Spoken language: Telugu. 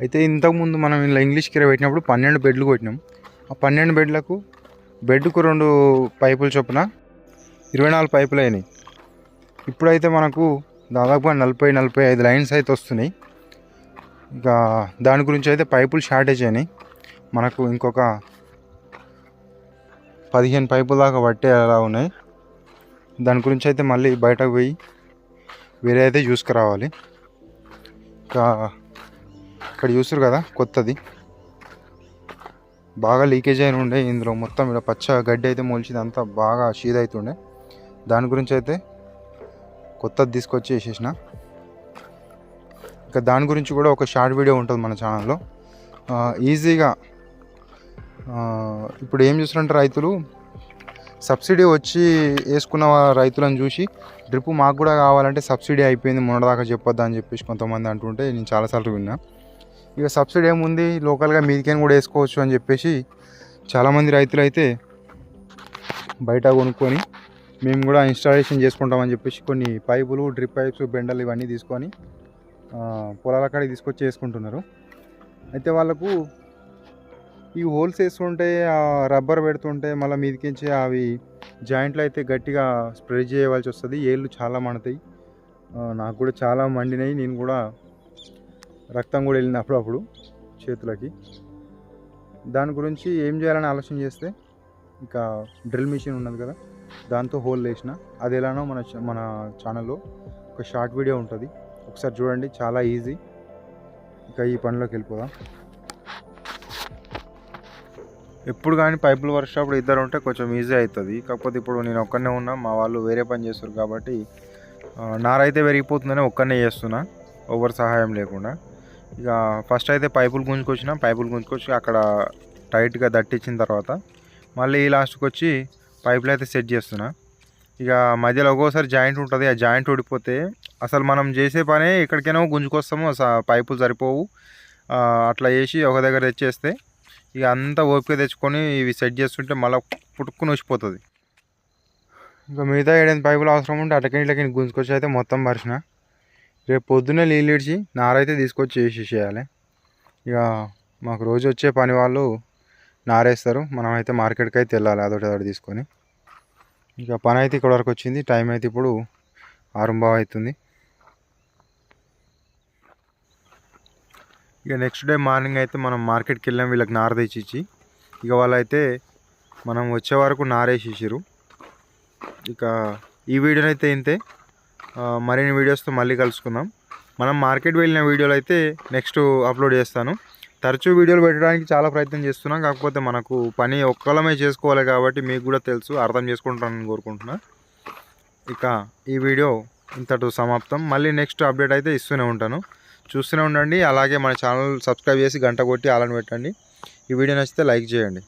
అయితే ఇంతకుముందు మనం ఇలా ఇంగ్లీష్ కిరా పెట్టినప్పుడు పన్నెండు బెడ్లు కొట్టినాం. ఆ పన్నెండు బెడ్లకు బెడ్కు రెండు పైపులు చొప్పున ఇరవై నాలుగు పైపులు అయినాయి. ఇప్పుడైతే మనకు దాదాపుగా నలభై నలభై ఐదు లైన్స్ అయితే వస్తున్నాయి. ఇక దాని గురించి అయితే పైపులు షార్టేజ్ అయినాయి. మనకు ఇంకొక పదిహేను పైపుల దాకా పట్టే అలా ఉన్నాయి. దాని గురించి అయితే మళ్ళీ బయటకు పోయి వేరే అయితే చూసుకురావాలి. ఇంకా ఇక్కడ చూసారు కదా కొత్తది. బాగా లీకేజ్ అయిన ఉండే ఇందులో. మొత్తం ఇలా పచ్చ గడ్డి అయితే మొలిచింది. అంతా బాగా షీద్ అవుతుండే దాని గురించి అయితే కొత్తది తీసుకొచ్చి వేసేసిన. ఇంకా దాని గురించి కూడా ఒక షార్ట్ వీడియో ఉంటుంది మన ఛానల్లో ఈజీగా ఇప్పుడు ఏం చేస్తున్నారంటే రైతులు సబ్సిడీ వచ్చి వేసుకున్న రైతులను చూసి డ్రిప్ మాకు కూడా కావాలంటే సబ్సిడీ అయిపోయింది మొన్నదాకా చెప్పొద్దా అని చెప్పేసి కొంతమంది అంటుంటే నేను చాలాసార్లు విన్నా. ఇక సబ్సిడీ ఏముంది? లోకల్గా మీదికైనా కూడా వేసుకోవచ్చు అని చెప్పేసి చాలామంది రైతులు అయితే బయట కొనుక్కొని మేము కూడా ఇన్స్టాలేషన్ చేసుకుంటామని చెప్పేసి కొన్ని పైపులు డ్రిప్ పైప్స్ బెండలు ఇవన్నీ తీసుకొని పొలాల కాడికి తీసుకొచ్చి వేసుకుంటున్నారు. అయితే వాళ్ళకు ఈ హోల్స్ వేస్తుంటే రబ్బర్ పెడుతుంటే మళ్ళీ మీదికించి అవి జాయింట్లు అయితే గట్టిగా స్ప్రెడ్ చేయవలసి వస్తుంది. ఏళ్ళు చాలా మండుతాయి. నాకు కూడా చాలా మండినాయి. నేను కూడా రక్తం కూడా వెళ్ళింది అప్పుడప్పుడు చేతులకి. దాని గురించి ఏం చేయాలని ఆలోచన చేస్తే ఇంకా డ్రిల్ మిషన్ ఉన్నది కదా దాంతో హోల్ వేసిన. అది ఎలానో మన మన ఛానల్లో ఒక షార్ట్ వీడియో ఉంటుంది. ఒకసారి చూడండి చాలా ఈజీ. ఇంకా ఈ పనిలోకి వెళ్ళిపోదాం. ఎప్పుడు కానీ పైపులు వర్షాప్పుడు ఇద్దరు ఉంటే కొంచెం ఈజీ అవుతుంది. కాకపోతే ఇప్పుడు నేను ఒక్కనే ఉన్నా మా వాళ్ళు వేరే పని చేస్తారు కాబట్టి నారైతే పెరిగిపోతుందని ఒక్కనే చేస్తున్నా ఎవరి సహాయం లేకుండా. ఇక ఫస్ట్ అయితే పైపులు గుంజుకొచ్చిన పైపులు గుంజుకొచ్చి అక్కడ టైట్గా దట్టించిన తర్వాత మళ్ళీ ఈ లాస్ట్కి వచ్చి పైపులు అయితే సెట్ చేస్తున్నా. ఇక మధ్యలో ఒక్కోసారి జాయింట్ ఉంటుంది ఆ జాయింట్ ఊడిపోతే అసలు మనం చేసే పనే ఎక్కడికైనా గుంజుకొస్తాము పైపులు సరిపోవు. అట్లా చేసి ఒక దగ్గర తెచ్చేస్తే ఇక అంతా ఓపిక తెచ్చుకొని ఇవి సెట్ చేస్తుంటే మళ్ళీ పుట్టుకుని వచ్చిపోతుంది ఇంకా మిగతా ఏడైనా పైపులు అవసరం ఉంటే అటకి గుంజుకొచ్చి అయితే మొత్తం పరిచిన. రేపు పొద్దున్నే నీళ్ళిడిచి నారైతే తీసుకొచ్చి వేసేసేయాలి ఇక మాకు రోజు వచ్చే పని వాళ్ళు నారేస్తారు మనం అయితే మార్కెట్కి అయితే వెళ్ళాలి అదొకటి అదొకటి తీసుకొని. ఇక పని అయితే ఇక్కడ వరకు వచ్చింది. టైం అయితే ఇప్పుడు ఆరంభం అవుతుంది. ఇక నెక్స్ట్ డే మార్నింగ్ అయితే మనం మార్కెట్కి వెళ్ళాం. వీళ్ళకి నార తెచ్చిచ్చి ఇక వాళ్ళైతే మనం వచ్చే వరకు నారేసేసారు ఇక ఈ వీడియో అయితే ఇంతే. మరిన్ని వీడియోస్తో మళ్ళీ కలుసుకుందాం. మనం మార్కెట్ వెళ్ళిన వీడియోలు అయితే నెక్స్ట్ అప్లోడ్ చేస్తాను. తరచూ వీడియోలు పెట్టడానికి చాలా ప్రయత్నం చేస్తున్నాం. కాకపోతే మనకు పని ఒక్కలమే చేసుకోవాలి కాబట్టి మీకు కూడా తెలుసు అర్థం చేసుకుంటానని కోరుకుంటున్నా. ఇక ఈ వీడియో ఇంతటి సమాప్తం. మళ్ళీ నెక్స్ట్ అప్డేట్ అయితే ఇస్తూనే ఉంటాను. చూస్తూనే ఉండండి. అలాగే మన ఛానల్ సబ్స్క్రైబ్ చేసి గంట కొట్టి అలాని పెట్టండి. ఈ వీడియో నచ్చితే లైక్ చేయండి.